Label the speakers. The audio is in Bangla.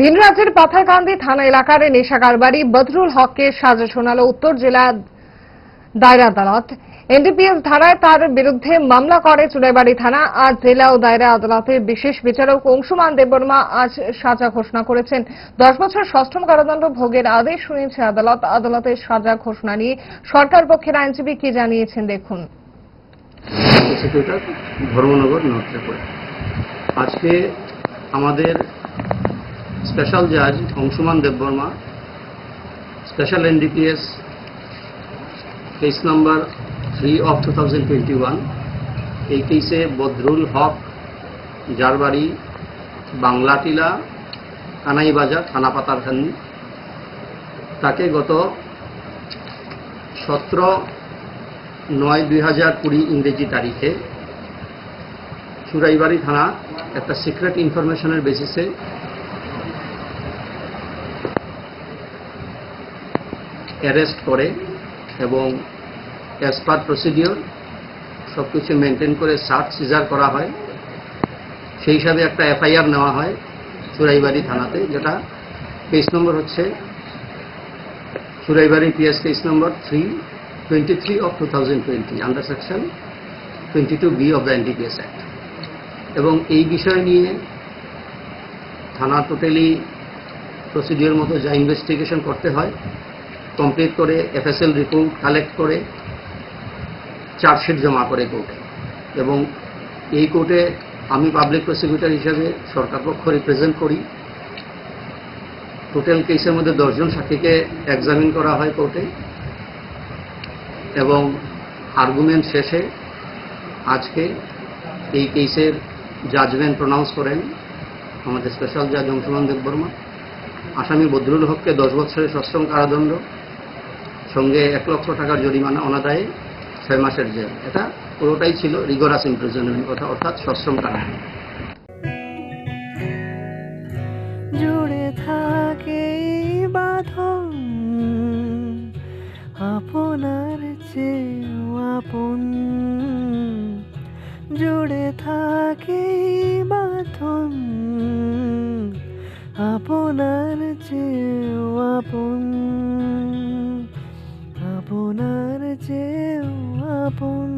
Speaker 1: ভিন রাজ্যের পাথারকান্দি থানা এলাকার নেশা কারবারি বদরুল হককে সাজা শোনালো উত্তর জেলা দায়রা আদালত। এনডিপিএস ধারায় তার বিরুদ্ধে মামলা করে চুড়াইবাড়ি থানা। আজ জেলা ও দায়রা আদালতের বিশেষ বিচারক অংশুমান দেববর্মা আজ সাজা ঘোষণা করেছেন। দশ বছর ষষ্ঠম কারাদণ্ড ভোগের আদেশ শুনিয়েছে আদালত। আদালতের সাজা ঘোষণা নিয়ে সরকার পক্ষের আইনজীবী কি জানিয়েছেন দেখুন।
Speaker 2: আজকে আমাদের স্পেশাল জাজ Anshuman Debbarma, special NDPS case number three of two thousand twenty one এই কেসে বদরুল হক যার বাড়ি বাংলাটিলা, কানাইবাজার, থানা পাতারখানি। তাকে গত সতেরো নয় দুই হাজার কুড়ি ইংরেজি তারিখে চুরাইবাড়ি থানা একটা সিক্রেট ইনফরমেশনের বেসিসে অ্যারেস্ট করে এবং অ্যাজ পার প্রসিডিওর সব কিছু মেনটেন করে সার্চ সিজার করা হয়। সেই হিসাবে একটা এফআইআর নেওয়া হয় চুরাইবাড়ি থানাতে, যেটা কেস নম্বর হচ্ছে Churaibari PS case number three twenty three of two thousand twenty under section twenty two B of the NDPS act এবং এই বিষয় নিয়ে থানা টোটালি প্রসিডিওর মতো যা ইনভেস্টিগেশন করতে হয় কমপ্লিট করে এফএসএল রিপোর্ট কালেক্ট করে চার্জশিট জমা করে কোর্টে এবং এই কোর্টে আমি পাবলিক প্রসিকিউটর হিসেবে সরকার পক্ষ রিপ্রেজেন্ট করি। টোটাল কেসের মধ্যে দশজন সাক্ষীকে এক্সামিন করা হয় কোর্টে এবং আর্গুমেন্ট শেষে আজকে এই কেসের জাজমেন্ট প্রনাউন্স করেন আমাদের স্পেশাল জাজ অংশুমান দেববর্মা আসামি বদরুল হককে দশ বছরের সশ্রম কারাদণ্ড। সঙ্গে এক লক্ষ টাকার জরিমানা অনাদায়ে ছয় মাসের জেল। এটা পুরোটাই ছিল রিগোরাস ইমপ্রিজনমেন্ট কথা, অর্থাৎ সশ্রম কারাদণ্ড
Speaker 3: জুড়ে থাকে বাঁধন, আপনার চেয়েও আপন। জুড়ে থাকে বাঁধন, আপনার চেয়েও আপন। আপন